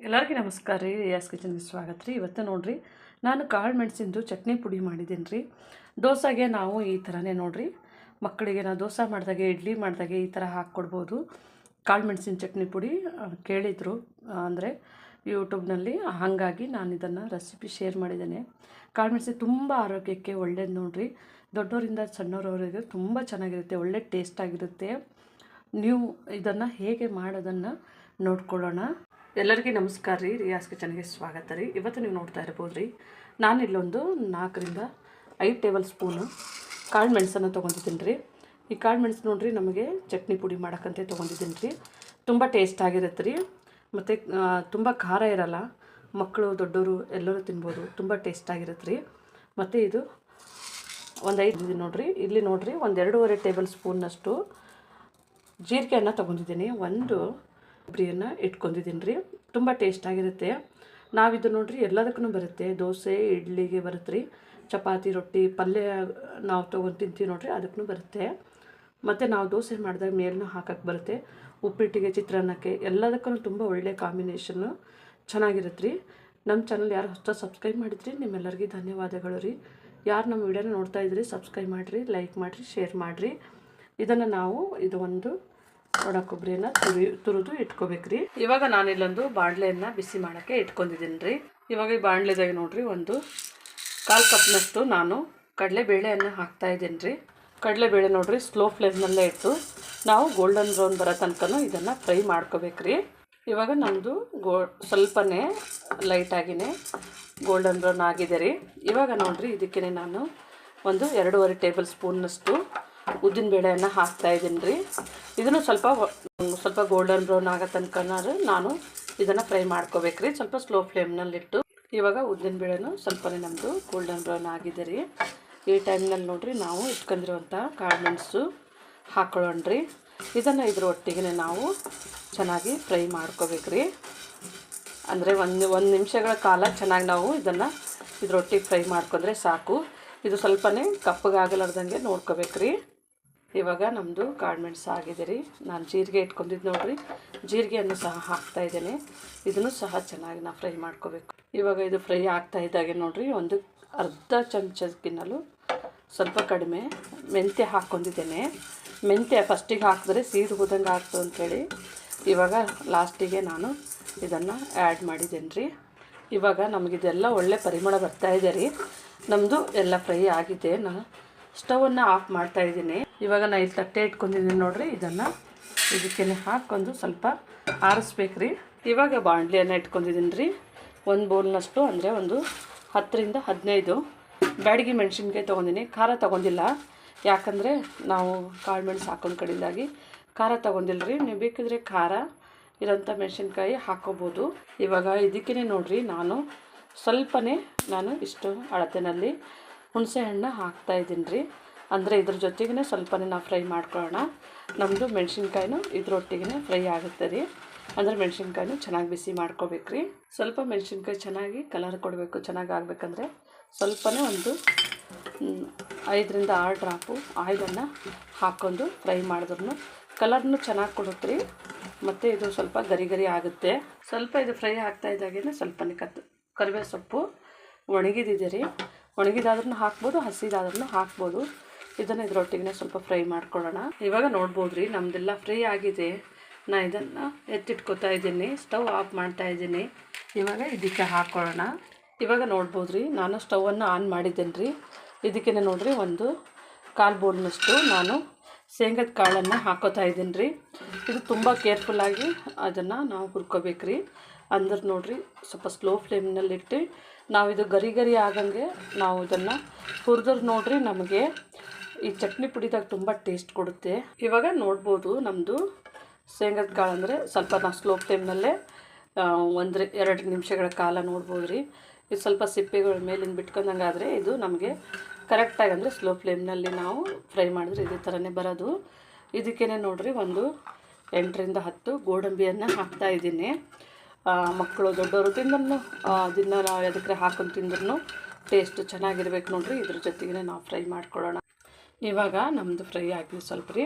ಎಲ್ಲರಿಗೂ ನಮಸ್ಕಾರ ರೀ. ರಿಯಾಸ್ ಕಿಚನ್ಗೆ ಸ್ವಾಗತ ರೀ. ಇವತ್ತು ನೋಡ್ರಿ, ನಾನು ಕಾಳು ಮೆಣಸಿಂದು ಚಟ್ನಿ ಪುಡಿ ಮಾಡಿದ್ದೀನಿ ರೀ. ದೋಸೆಗೆ ನಾವು ಈ ಥರನೇ ನೋಡ್ರಿ. ಮಕ್ಕಳಿಗೆ ನಾವು ದೋಸೆ ಮಾಡಿದಾಗೆ, ಇಡ್ಲಿ ಮಾಡಿದಾಗೆ ಈ ಥರ ಹಾಕ್ಕೊಡ್ಬೋದು. ಕಾಳು ಮೆಣಸಿನ ಚಟ್ನಿ ಪುಡಿ ಕೇಳಿದರು, ಅಂದರೆ ಯೂಟ್ಯೂಬ್ನಲ್ಲಿ. ಹಾಗಾಗಿ ನಾನು ಇದನ್ನು ರೆಸಿಪಿ ಶೇರ್ ಮಾಡಿದ್ದೇನೆ. ಕಾಳು ಮೆಣಸಿನ ತುಂಬ ಆರೋಗ್ಯಕ್ಕೆ ಒಳ್ಳೇದು ನೋಡ್ರಿ. ದೊಡ್ಡವರಿಂದ ಸಣ್ಣವರವರೆಗೆ ತುಂಬ ಚೆನ್ನಾಗಿರುತ್ತೆ, ಒಳ್ಳೆ ಟೇಸ್ಟಾಗಿರುತ್ತೆ. ನೀವು ಇದನ್ನು ಹೇಗೆ ಮಾಡೋದನ್ನು ನೋಡ್ಕೊಳ್ಳೋಣ. ಎಲ್ಲರಿಗೂ ನಮಸ್ಕಾರ ರೀ. ರಿಯಾಸ್ ಕಿಚನ್ಗೆ ಸ್ವಾಗತ ರೀ. ಇವತ್ತು ನೀವು ನೋಡ್ತಾ ಇರ್ಬೋದು ರೀ, ನಾನು ಇಲ್ಲೊಂದು ನಾಲ್ಕರಿಂದ ಐದು ಟೇಬಲ್ ಸ್ಪೂನು ಕಾಳು ಮೆಣಸನ್ನು ತೊಗೊಂಡಿದ್ದೀನಿ ರೀ. ಈ ಕಾಳು ಮೆಣಸು ನೋಡಿರಿ, ನಮಗೆ ಚಟ್ನಿ ಪುಡಿ ಮಾಡೋಕ್ಕಂತೆ ತೊಗೊಂಡಿದ್ದೀನಿ ರೀ. ತುಂಬ ಟೇಸ್ಟ್ ಆಗಿರುತ್ತೆ ರೀ. ಮತ್ತು ತುಂಬ ಖಾರ ಇರಲ್ಲ. ಮಕ್ಕಳು ದೊಡ್ಡವರು ಎಲ್ಲರೂ ತಿನ್ಬೋದು. ತುಂಬ ಟೇಸ್ಟ್ ಆಗಿರುತ್ತೆ ರೀ. ಮತ್ತು ಇದು ಒಂದು ಐದು ನೋಡಿರಿ. ಇಲ್ಲಿ ನೋಡಿರಿ, ಒಂದು ಎರಡೂವರೆ ಟೇಬಲ್ ಸ್ಪೂನ್ನಷ್ಟು ಜೀರಿಗೆಯನ್ನು ತೊಗೊಂಡಿದ್ದೀನಿ. ಒಂದು ಕೊಬ್ಬರಿಯನ್ನು ಇಟ್ಕೊಂಡಿದ್ದೀನಿ ರೀ ತುಂಬ ಟೇಸ್ಟ್ ಆಗಿರುತ್ತೆ. ನಾವಿದು ನೋಡ್ರಿ ಎಲ್ಲದಕ್ಕೂ ಬರುತ್ತೆ. ದೋಸೆ, ಇಡ್ಲಿಗೆ ಬರುತ್ತೆ ರೀ ಚಪಾತಿ, ರೊಟ್ಟಿ, ಪಲ್ಯ ನಾವು ತೊಗೊಂಡು ತಿಂತೀವಿ ನೋಡ್ರಿ ಅದಕ್ಕೂ ಬರುತ್ತೆ. ಮತ್ತು ನಾವು ದೋಸೆ ಮಾಡಿದಾಗ ಮೇಲೂ ಹಾಕಕ್ಕೆ ಬರುತ್ತೆ. ಉಪ್ಪಿಟ್ಟಿಗೆ, ಚಿತ್ರಾನ್ನಕ್ಕೆ ಎಲ್ಲದಕ್ಕೂ ತುಂಬ ಒಳ್ಳೆಯ ಕಾಂಬಿನೇಷನ್ನು ಚೆನ್ನಾಗಿರುತ್ತೆ ರೀ ನಮ್ಮ ಚಾನಲ್ ಯಾರು ಹೊಸ ಸಬ್ಸ್ಕ್ರೈಬ್ ಮಾಡಿದ್ರಿ, ನಿಮ್ಮೆಲ್ಲರಿಗೂ ಧನ್ಯವಾದಗಳು ರೀ. ಯಾರು ನಮ್ಮ ವಿಡಿಯೋನ ನೋಡ್ತಾ ಇದ್ರಿ ಸಬ್ಸ್ಕ್ರೈಬ್ ಮಾಡಿರಿ ಲೈಕ್ ಮಾಡಿರಿ ಶೇರ್ ಮಾಡಿರಿ. ಇದನ್ನು ನಾವು ಇದು ಒಂದು ಒಣ ಕೊಬ್ಬರಿನ ತುರಿ, ತುರಿದು ಇಟ್ಕೋಬೇಕ್ರಿ. ಇವಾಗ ನಾನು ಇಲ್ಲೊಂದು ಬಾಣಲೆಯನ್ನು ಬಿಸಿ ಮಾಡೋಕ್ಕೆ ಇಟ್ಕೊಂಡಿದ್ದೀನಿ ರೀ ಇವಾಗ ಈ ಬಾಣಲೆದಾಗ ನೋಡ್ರಿ, ಒಂದು ಕಾಲು ಕಪ್ನಷ್ಟು ನಾನು ಕಡಲೆಬೇಳೆಯನ್ನು ಹಾಕ್ತಾ ಇದ್ದೀನಿ ರೀ ಕಡಲೆಬೇಳೆ ನೋಡ್ರಿ ಸ್ಲೋ ಫ್ಲೇಮ್ನಲ್ಲೇ ಇಟ್ಟು ನಾವು ಗೋಲ್ಡನ್ ಬ್ರೌನ್ ಬರೋ ತನಕನೂ ಇದನ್ನು ಫ್ರೈ ಮಾಡ್ಕೋಬೇಕ್ರಿ. ಇವಾಗ ನಮ್ಮದು ಗೋ, ಸ್ವಲ್ಪನೇ ಲೈಟಾಗಿನೇ ಗೋಲ್ಡನ್ ಬ್ರೌನ್ ಆಗಿದೆ ರೀ. ಇವಾಗ ನೋಡಿರಿ ಇದಕ್ಕೆ ನಾನು ಒಂದು ಎರಡೂವರೆ ಟೇಬಲ್ ಸ್ಪೂನ್ನಷ್ಟು ಉದ್ದಿನ ಬೇಳೆಯನ್ನು ಹಾಕ್ತಾ ಇದ್ದೀನಿ ರೀ ಇದನ್ನು ಸ್ವಲ್ಪ ಸ್ವಲ್ಪ ಗೋಲ್ಡನ್ ಬ್ರೌನ್ ಆಗೋ ತನಕ ನಾನು ಇದನ್ನು ಫ್ರೈ ಮಾಡ್ಕೋಬೇಕ್ರಿ ಸ್ವಲ್ಪ ಸ್ಲೋ ಫ್ಲೇಮ್ನಲ್ಲಿಟ್ಟು ಇವಾಗ ಉದ್ದಿನ ಬೇಳೆನೂ ಸ್ವಲ್ಪನೇ ನಮ್ಮದು ಗೋಲ್ಡನ್ ಬ್ರೌನ್ ಆಗಿದೆ ರೀ. ಈ ಟೈಮ್ನಲ್ಲಿ ನೋಡಿರಿ ನಾವು ಇಟ್ಕೊಂಡಿರುವಂಥ ಕಾಳು ಮೆಣಸು ಹಾಕೊಳ್ಳೋಣ್ರಿ ಇದನ್ನು ಇದ್ರ ಒಟ್ಟಿಗೆ ನಾವು ಚೆನ್ನಾಗಿ ಫ್ರೈ ಮಾಡ್ಕೋಬೇಕ್ರಿ ಅಂದರೆ ಒಂದು ಒಂದು ನಿಮಿಷಗಳ ಕಾಲ ಚೆನ್ನಾಗಿ ನಾವು ಇದನ್ನು ಇದ್ರೊಟ್ಟಿಗೆ ಫ್ರೈ ಮಾಡ್ಕೊಂಡ್ರೆ ಸಾಕು. ಇದು ಸ್ವಲ್ಪನೇ ಕಪ್ಪಗಾಗಲಾರ್ದಂಗೆ ನೋಡ್ಕೋಬೇಕ್ರಿ ಇವಾಗ ನಮ್ಮದು ಮೆಣಸು ಆಗಿದೆ ರೀ. ನಾನು ಜೀರಿಗೆ ಇಟ್ಕೊಂಡಿದ್ದು ನೋಡಿರಿ. ಜೀರಿಗೆಯನ್ನು ಸಹ ಹಾಕ್ತಾ ಇದ್ದೇನೆ. ಇದನ್ನು ಸಹ ಚೆನ್ನಾಗಿ ನಾ ಫ್ರೈ ಮಾಡ್ಕೋಬೇಕು. ಇವಾಗ ಇದು ಫ್ರೈ ಆಗ್ತಾ ಇದ್ದಾಗೆ ನೋಡಿರಿ. ಒಂದು ಅರ್ಧ ಚಮಚಕ್ಕಿನ್ನಲು ಸ್ವಲ್ಪ ಕಡಿಮೆ ಮೆಂತ್ಯ ಹಾಕ್ಕೊಂಡಿದ್ದೇನೆ. ಮೆಂತ್ಯ ಫಸ್ಟಿಗೆ ಹಾಕಿದ್ರೆ ಸೀದು ಹೋದಂಗೆ ಆಗ್ತು ಅಂಥೇಳಿ ಇವಾಗ ಲಾಸ್ಟಿಗೆ ನಾನು ಇದನ್ನು ಆ್ಯಡ್ ಮಾಡಿದ್ದೇನೆ ರೀ. ಇವಾಗ ನಮಗಿದೆಲ್ಲ ಒಳ್ಳೆ ಪರಿಮಳ ಬರ್ತಾ ಇದೆ ರೀ. ನಮ್ಮದು ಎಲ್ಲ ಫ್ರೈ ಆಗಿದೆ. ನಾನು ಸ್ಟವನ್ನು ಆಫ್ ಮಾಡ್ತಾ ಇದ್ದೀನಿ. ಇವಾಗ ನಾನು ಇಲ್ಲಿ ತಟ್ಟೆ ಇಟ್ಕೊಂಡಿದ್ದೀನಿ ನೋಡ್ರಿ, ಇದನ್ನು ಇದಕ್ಕೆ ಹಾಕ್ಕೊಂಡು ಸ್ವಲ್ಪ ಆರಿಸ್ಬೇಕು ರೀ ಇವಾಗ ಬಾಣಲಿಯನ್ನು ಇಟ್ಕೊಂಡಿದ್ದೀನಿ ರೀ ಒಂದು ಬೌಲ್ನಷ್ಟು, ಅಂದರೆ ಒಂದು ಹತ್ತರಿಂದ ಹದಿನೈದು. ಬ್ಯಾಡಗಿ ಮೆಣಸಿನ್ಕಾಯಿ ತೊಗೊಂಡಿನಿ. ಖಾರ ತೊಗೊಂಡಿಲ್ಲ. ಯಾಕಂದರೆ ನಾವು ಕಾಳು ಮೆಣಸು ಹಾಕೊಂಡು ಕಡಿಂದಾಗಿ ಖಾರ ತೊಗೊಂಡಿಲ್ಲ ರೀ ನೀವು ಬೇಕಿದ್ರೆ ಖಾರ, ಇರೋಂಥ ಮೆಣಸಿನ್ಕಾಯಿ ಹಾಕೋಬೋದು. ಇವಾಗ ಇದಕ್ಕೇ ನೋಡಿರಿ, ನಾನು ಸ್ವಲ್ಪನೇ ನಾನು ಇಷ್ಟು ಅಳತೆನಲ್ಲಿ ಹುಣಸೆ ಹಣ್ಣು ಹಾಕ್ತಾ ಇದ್ದೀನಿ ರೀ ಅಂದರೆ ಇದ್ರ ಜೊತೆಗೇ ಸ್ವಲ್ಪನೇ ನಾವು ಫ್ರೈ ಮಾಡ್ಕೊಳ್ಳೋಣ. ನಮ್ಮದು ಮೆಣಸಿನ್ಕಾಯಿನೂ ಇದ್ರೊಟ್ಟಿಗೆ ಫ್ರೈ ಆಗುತ್ತೆ ರೀ. ಅಂದರೆ ಮೆಣಸಿನ್ಕಾಯಿನೂ ಚೆನ್ನಾಗಿ ಬಿಸಿ ಮಾಡ್ಕೋಬೇಕು ರೀ. ಸ್ವಲ್ಪ ಮೆಣಸಿನ್ಕಾಯಿ ಚೆನ್ನಾಗಿ ಕಲರ್ ಕೊಡಬೇಕು, ಚೆನ್ನಾಗಿ ಆಗಬೇಕಂದ್ರೆ ಸ್ವಲ್ಪನೇ ಒಂದು ಐದರಿಂದ ಆರು ಡ್ರಾಪು ಆಯಿಲನ್ನು ಹಾಕ್ಕೊಂಡು ಫ್ರೈ ಮಾಡಿದ್ರು ಕಲರ್ನು ಚೆನ್ನಾಗಿ ಕೊಡುತ್ತೆ ರೀ. ಮತ್ತು ಇದು ಸ್ವಲ್ಪ ಗರಿ ಗರಿ ಆಗುತ್ತೆ. ಸ್ವಲ್ಪ ಇದು ಫ್ರೈ ಆಗ್ತಾ ಇದ್ದಾಗೇ ಸ್ವಲ್ಪನೇ ಕತ್ ಕರಿಬೇವು ಸೊಪ್ಪು ಒಣಗಿದಿದೆ ರೀ. ಒಣಗಿದಾದ್ರೂ ಹಾಕ್ಬೋದು ಹಸಿದಾದ್ರೂ ಹಾಕ್ಬೋದು. ಇದನ್ನು ಇದ್ರೊಟ್ಟಿಗೆ ಸ್ವಲ್ಪ ಫ್ರೈ ಮಾಡ್ಕೊಳ್ಳೋಣ. ಇವಾಗ ನೋಡ್ಬೋದು ರೀ ನಮ್ಮದೆಲ್ಲ ಫ್ರೈ ಆಗಿದೆ. ನಾ ಇದನ್ನು ಎತ್ತಿಟ್ಕೊತಾ ಇದ್ದೀನಿ, ಸ್ಟವ್ ಆಫ್ ಮಾಡ್ತಾ ಇದ್ದೀನಿ. ಇವಾಗ ಇದಕ್ಕೆ ಹಾಕ್ಕೊಳ್ಳೋಣ ಇವಾಗ ನೋಡ್ಬೋದು ರೀ ನಾನು ಸ್ಟವನ್ನು ಆನ್ ಮಾಡಿದ್ದೇನೆ ರೀ ಇದಕ್ಕೆ ನೋಡ್ರಿ, ಒಂದು ಕಾಲು ಬೋಲ್ನಷ್ಟು ನಾನು ಶೇಂಗದ ಕಾಳನ್ನು ಹಾಕೋತಾ ಇದ್ದೀನಿ ರೀ ಇದು ತುಂಬ ಕೇರ್ಫುಲ್ಲಾಗಿ ಅದನ್ನು ನಾವು ಹುರ್ಕೋಬೇಕು ರೀ ಅಂದ್ರೆ ನೋಡ್ರಿ, ಸ್ವಲ್ಪ ಸ್ಲೋ ಫ್ಲೇಮ್ನಲ್ಲಿಟ್ಟು ನಾವು ಇದು ಗರಿ ಗರಿ ಆಗಂಗೆ ನಾವು ಇದನ್ನು ಹುರಿದ್ರೆ ನೋಡ್ರಿ ನಮಗೆ ಈ ಚಟ್ನಿ ಪುಡಿದಾಗ ತುಂಬ ಟೇಸ್ಟ್ ಕೊಡುತ್ತೆ. ಇವಾಗ ನೋಡ್ಬೋದು ನಮ್ಮದು ಶೇಂಗದ ಕಾಳು ಅಂದರೆ ಸ್ವಲ್ಪ ನಾವು ಸ್ಲೋ ಫ್ಲೇಮ್ನಲ್ಲೇ ಒಂದು ಎರಡು ನಿಮಿಷಗಳ ಕಾಲ ನೋಡ್ಬೋದು ರೀ ಇದು ಸ್ವಲ್ಪ ಸಿಪ್ಪೆಗಳ ಮೇಲಿಂದ ಬಿಟ್ಕೊಂಡಂಗಾದರೆ ಇದು ನಮಗೆ ಕರೆಕ್ಟಾಗಿ ಅಂದರೆ ಸ್ಲೋ ಫ್ಲೇಮ್ನಲ್ಲಿ ನಾವು ಫ್ರೈ ಮಾಡಿದ್ರೆ ಇದೇ ಥರನೇ ಬರೋದು. ಇದಕ್ಕೇ ನೋಡಿರಿ ಒಂದು ಎಂಟರಿಂದ ಹತ್ತು ಗೋಡಂಬಿಯನ್ನು ಹಾಕ್ತಾ ಇದ್ದೀನಿ. ಮಕ್ಕಳು ದೊಡ್ಡವರು ತಿಂದ್ರೂ ದಿನ ನಾವು ಅದಕ್ಕೆ ಹಾಕೊಂಡು ತಿಂದ್ರೂ ಟೇಸ್ಟ್ ಚೆನ್ನಾಗಿರ್ಬೇಕು ನೋಡ್ರಿ. ಇದ್ರ ಜೊತೆಗೆ ನಾವು ಫ್ರೈ ಮಾಡ್ಕೊಳ್ಳೋಣ. ಇವಾಗ ನಮ್ಮದು ಫ್ರೈ ಆಗಿದೆ ಸ್ವಲ್ಪ ರೀ.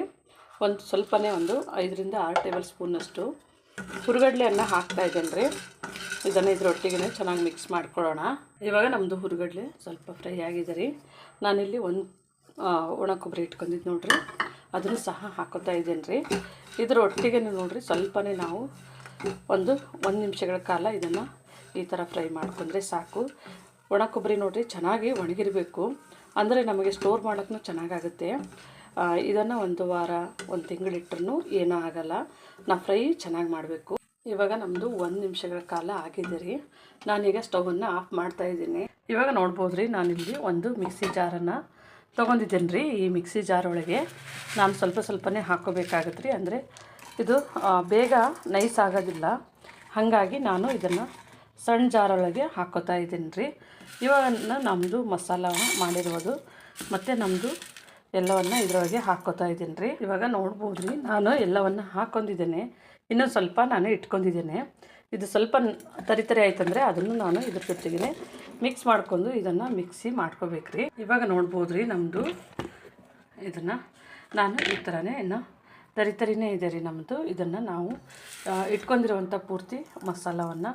ಒಂದು ಸ್ವಲ್ಪನೇ ಒಂದು ಐದರಿಂದ ಆರು ಟೇಬಲ್ ಸ್ಪೂನಷ್ಟು ಹುರುಗಡ್ಲೆಯನ್ನು ಹಾಕ್ತಾ ಇದ್ದೇನೆ ರೀ. ಇದನ್ನು ಇದರೊಟ್ಟಿಗೆ ಚೆನ್ನಾಗಿ ಮಿಕ್ಸ್ ಮಾಡ್ಕೊಳ್ಳೋಣ. ಇವಾಗ ನಮ್ಮದು ಹುರುಗಡ್ಲೆ ಸ್ವಲ್ಪ ಫ್ರೈ ಆಗಿದೆ ರೀ. ನಾನಿಲ್ಲಿ ಒಂದು ಒಣ ಕೊಬ್ಬರಿ ಇಟ್ಕೊಂಡಿದ್ದು ನೋಡಿರಿ. ಅದನ್ನು ಸಹ ಹಾಕೋತಾ ಇದ್ದೇನೆ ರೀ. ಇದರ ಒಟ್ಟಿಗೆ ನೋಡ್ರಿ ಸ್ವಲ್ಪನೇ ನಾವು ಒಂದು ಒಂದು ನಿಮಿಷಗಳ ಕಾಲ ಇದನ್ನು ಈ ಥರ ಫ್ರೈ ಮಾಡ್ಕೊಂಡ್ರೆ ಸಾಕು. ಒಣ ಕೊಬ್ಬರಿ ನೋಡಿರಿ ಚೆನ್ನಾಗಿ ಒಣಗಿರಬೇಕು. ಅಂದರೆ ನಮಗೆ ಸ್ಟೋರ್ ಮಾಡೋಕ್ಕೂ ಚೆನ್ನಾಗಾಗುತ್ತೆ. ಇದನ್ನು ಒಂದು ವಾರ, ಒಂದು ತಿಂಗಳಿಟ್ರೂ ಏನೂ ಆಗಲ್ಲ. ನಾವು ಫ್ರೈ ಚೆನ್ನಾಗಿ ಮಾಡಬೇಕು. ಇವಾಗ ನಮ್ಮದು ಒಂದು ನಿಮಿಷಗಳ ಕಾಲ ಆಗಿದೆ ರೀ. ನಾನೀಗ ಸ್ಟವನ್ನು ಆಫ್ ಮಾಡ್ತಾ ಇದ್ದೀನಿ. ಇವಾಗ ನೋಡ್ಬೋದು ರೀ ನಾನಿಲ್ಲಿ ಒಂದು ಮಿಕ್ಸಿ ಜಾರನ್ನು ತೊಗೊಂಡಿದ್ದೇನೆ ರೀ. ಈ ಮಿಕ್ಸಿ ಜಾರೊಳಗೆ ನಾನು ಸ್ವಲ್ಪ ಸ್ವಲ್ಪನೇ ಹಾಕೋಬೇಕಾಗತ್ತೆ ರೀ. ಅಂದರೆ ಇದು ಬೇಗ ನೈಸ್ ಆಗೋದಿಲ್ಲ. ಹಾಗಾಗಿ ನಾನು ಇದನ್ನು ಸಣ್ಣ ಜಾರೊಳಗೆ ಹಾಕೋತಾ ಇದ್ದೀನಿ ರೀ ಇವಾಗ ನಮ್ಮದು ಮಸಾಲ ಮಾಡಿರೋದು. ಮತ್ತು ನಮ್ಮದು ಎಲ್ಲವನ್ನು ಇದರೊಳಗೆ ಹಾಕೋತಾ ಇದ್ದೀನಿ ರೀ ಇವಾಗ ನೋಡ್ಬೋದು ರೀ ನಾನು ಎಲ್ಲವನ್ನು ಹಾಕೊಂಡಿದ್ದೇನೆ. ಇನ್ನೊಂದು ಸ್ವಲ್ಪ ನಾನು ಇಟ್ಕೊಂಡಿದ್ದೇನೆ. ಇದು ಸ್ವಲ್ಪ ತರಿ ತರಿ ಆಯ್ತಂದರೆ ಅದನ್ನು ನಾನು ಇದ್ರ ಜೊತೆಗೆ ಮಿಕ್ಸ್ ಮಾಡ್ಕೊಂಡು ಇದನ್ನು ಮಿಕ್ಸಿ ಮಾಡ್ಕೋಬೇಕು ರೀ ಇವಾಗ ನೋಡ್ಬೋದು ರೀ ನಮ್ಮದು ಇದನ್ನು. ನಾನು ಈ ಥರನೇ ಇನ್ನು ತರಿ ತರಿನೇ ಇದೆ ರೀ ನಮ್ಮದು ಇದನ್ನು ನಾವು ಇಟ್ಕೊಂಡಿರುವಂಥ ಪೂರ್ತಿ ಮಸಾಲವನ್ನು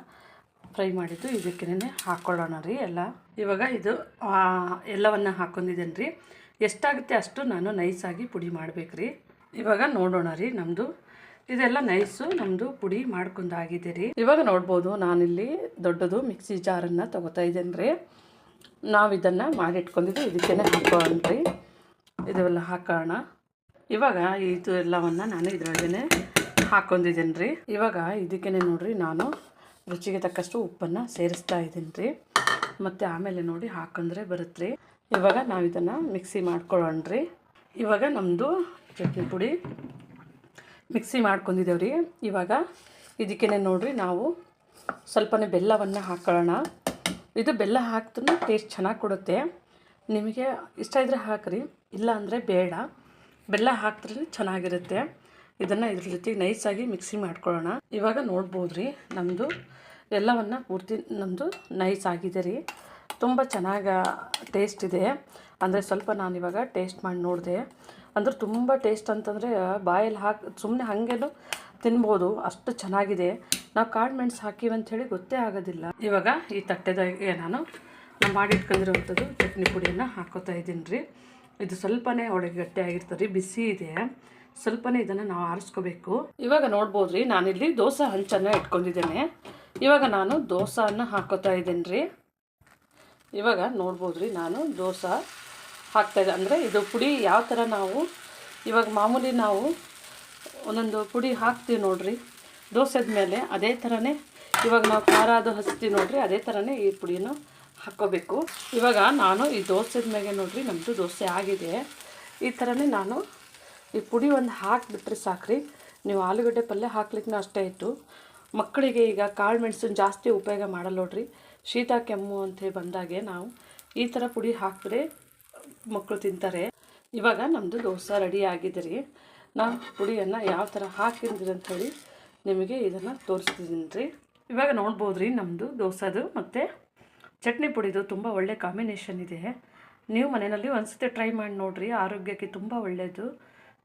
ಫ್ರೈ ಮಾಡಿದ್ದು ಇದಕ್ಕೇನೆ ಹಾಕ್ಕೊಳ್ಳೋಣ ರೀ ಎಲ್ಲ. ಇವಾಗ ಇದು ಎಲ್ಲವನ್ನು ಹಾಕ್ಕೊಂಡಿದ್ದೇನೆ ರೀ ಎಷ್ಟಾಗುತ್ತೆ ಅಷ್ಟು ನಾನು ನೈಸಾಗಿ ಪುಡಿ ಮಾಡಬೇಕು ರೀ. ಇವಾಗ ನೋಡೋಣ ರೀ ನಮ್ಮದು ಇದೆಲ್ಲ ನೈಸು ನಮ್ಮದು ಪುಡಿ ಮಾಡ್ಕೊಂಡಾಗಿದೆ ರೀ. ಇವಾಗ ನೋಡ್ಬೋದು ನಾನಿಲ್ಲಿ ದೊಡ್ಡದು ಮಿಕ್ಸಿ ಜಾರನ್ನು ತೊಗೋತಾ ಇದ್ದೇನೆ ರೀ. ನಾವು ಇದನ್ನು ಮಾಡಿಟ್ಕೊಂಡಿದ್ದು ಇದಕ್ಕೇ ಹಾಕೋಣ ರೀ. ಇದೆಲ್ಲ ಹಾಕೋಣ. ಇವಾಗ ಇದು ಎಲ್ಲವನ್ನು ನಾನು ಇದರೊಳಗೇ ಹಾಕ್ಕೊಂಡಿದ್ದೇನೆ ರೀ. ಇವಾಗ ಇದಕ್ಕೇ ನೋಡ್ರಿ ನಾನು ರುಚಿಗೆ ತಕ್ಕಷ್ಟು ಉಪ್ಪನ್ನು ಸೇರಿಸ್ತಾ ಇದ್ದೀನಿ ರೀ. ಮತ್ತು ಆಮೇಲೆ ನೋಡಿ ಹಾಕಂದ್ರೆ ಬರುತ್ತೆ ರೀ. ಇವಾಗ ನಾವು ಇದನ್ನು ಮಿಕ್ಸಿ ಮಾಡ್ಕೊಳ್ಳೋಣ ರೀ. ಇವಾಗ ನಮ್ಮದು ಚಟ್ನಿ ಪುಡಿ ಮಿಕ್ಸಿ ಮಾಡ್ಕೊಂಡಿದ್ದೇವೆ ರೀ. ಇವಾಗ ಇದಕ್ಕೇ ನೋಡಿರಿ ನಾವು ಸ್ವಲ್ಪನೇ ಬೆಲ್ಲವನ್ನು ಹಾಕೊಳ್ಳೋಣ. ಇದು ಬೆಲ್ಲ ಹಾಕಿದ್ರೂ ಟೇಸ್ಟ್ ಚೆನ್ನಾಗಿ ಕೊಡುತ್ತೆ. ನಿಮಗೆ ಇಷ್ಟ ಇದ್ದರೆ ಹಾಕಿರಿ ಇಲ್ಲ ಅಂದರೆ ಬೇಡ. ಬೆಲ್ಲ ಹಾಕಿದ್ರೆ ಚೆನ್ನಾಗಿರುತ್ತೆ. ಇದನ್ನು ಇದ್ರ ಜೊತೆಗೆ ನೈಸಾಗಿ ಮಿಕ್ಸಿ ಮಾಡ್ಕೊಳ್ಳೋಣ. ಇವಾಗ ನೋಡ್ಬೋದು ರೀ ನಮ್ಮದು ಎಲ್ಲವನ್ನು ಪೂರ್ತಿ ನಮ್ಮದು ನೈಸ್ ಆಗಿದೆ ರೀ. ತುಂಬ ಚೆನ್ನಾಗಿ ಟೇಸ್ಟ್ ಇದೆ. ಅಂದರೆ ಸ್ವಲ್ಪ ನಾನು ಇವಾಗ ಟೇಸ್ಟ್ ಮಾಡಿ ನೋಡಿದೆ. ಅಂದ್ರೆ ತುಂಬ ಟೇಸ್ಟ್ ಅಂತಂದರೆ ಬಾಯಲ್ಲಿ ಹಾಕಿ ಸುಮ್ಮನೆ ಹಾಗೇನು ತಿನ್ಬೋದು, ಅಷ್ಟು ಚೆನ್ನಾಗಿದೆ. ನಾವು ಕಾಳು ಮೆಣಸು ಅಂಥೇಳಿ ಗೊತ್ತೇ ಆಗೋದಿಲ್ಲ. ಇವಾಗ ಈ ತಟ್ಟೆದಾಗೆ ನಾನು ನಾವು ಮಾಡಿಟ್ಕೊಂಡಿರುವಂಥದ್ದು ಚಟ್ನಿ ಪುಡಿಯನ್ನು ಹಾಕೋತಾ ಇದ್ದೀನಿ ರೀ. ಇದು ಸ್ವಲ್ಪನೇ ಒಳಗೆ ಗಟ್ಟಿಯಾಗಿರ್ತದೆ ರೀ, ಬಿಸಿ ಇದೆ. ಸ್ವಲ್ಪನೇ ಇದನ್ನು ನಾವು ಆರಿಸ್ಕೋಬೇಕು. ಇವಾಗ ನೋಡ್ಬೋದ್ರಿ, ನಾನಿಲ್ಲಿ ದೋಸೆ ಹಂಚನ್ನು ಇಟ್ಕೊಂಡಿದ್ದೇನೆ. ಇವಾಗ ನಾನು ದೋಸೆಯನ್ನು ಹಾಕೋತಾ ಇದ್ದೀನಿ ರೀ ಇವಾಗ ನೋಡ್ಬೋದ್ರಿ, ನಾನು ದೋಸೆ ಹಾಕ್ತಾಯಿದ್ದೆ ಅಂದರೆ ಇದು ಪುಡಿ ಯಾವ ಥರ ನಾವು, ಇವಾಗ ಮಾಮೂಲಿ ನಾವು ಒಂದೊಂದು ಪುಡಿ ಹಾಕ್ತೀವಿ ನೋಡ್ರಿ. ದೋಸೆದ ಮೇಲೆ ಅದೇ ಥರನೇ ಇವಾಗ ನಾವು ಖಾರ ಅದು ಹಚ್ತೀವಿ ನೋಡ್ರಿ, ಅದೇ ಥರನೇ ಈ ಪುಡಿನ ಹಾಕ್ಕೋಬೇಕು ಇವಾಗ ನಾನು ಈ ದೋಸೆದ ಮೇಲೆ ನೋಡ್ರಿ ನಮ್ಮದು ದೋಸೆ ಆಗಿದೆ. ಈ ಥರನೇ ನಾನು ಈ ಪುಡಿ ಒಂದು ಹಾಕಿಬಿಟ್ರೆ ಸಾಕ್ರಿ. ನೀವು ಆಲೂಗಡ್ಡೆ ಪಲ್ಯ ಹಾಕ್ಲಿಕ್ಕೆ ಅಷ್ಟೇ ಇತ್ತು. ಮಕ್ಕಳಿಗೆ ಈಗ ಕಾಳು ಮೆಣಸಿನ ಜಾಸ್ತಿ ಉಪಯೋಗ ಮಾಡಲ್ಲ ನೋಡ್ರಿ. ಶೀತ, ಕೆಮ್ಮು ಅಂತೇಳಿ ಬಂದಾಗೆ ನಾವು ಈ ಥರ ಪುಡಿ ಹಾಕಿದ್ರೆ ಮಕ್ಕಳು ತಿಂತಾರೆ. ಇವಾಗ ನಮ್ಮದು ದೋಸೆ ರೆಡಿ ಆಗಿದೆ ರೀ. ನಾವು ಪುಡಿಯನ್ನು ಯಾವ ಥರ ಹಾಕಿದ್ರಿ ಅಂಥೇಳಿ ನಿಮಗೆ ಇದನ್ನು ತೋರಿಸ್ತಿದ್ದೀನಿ ರೀ. ಇವಾಗ ನೋಡ್ಬೋದು ರೀ ನಮ್ಮದು ದೋಸೆದು ಮತ್ತು ಚಟ್ನಿ ಪುಡಿದು ತುಂಬ ಒಳ್ಳೆ ಕಾಂಬಿನೇಷನ್ ಇದೆ. ನೀವು ಮನೆಯಲ್ಲಿ ಒಂದ್ಸತಿ ಟ್ರೈ ಮಾಡಿ ನೋಡಿರಿ. ಆರೋಗ್ಯಕ್ಕೆ ತುಂಬ ಒಳ್ಳೆಯದು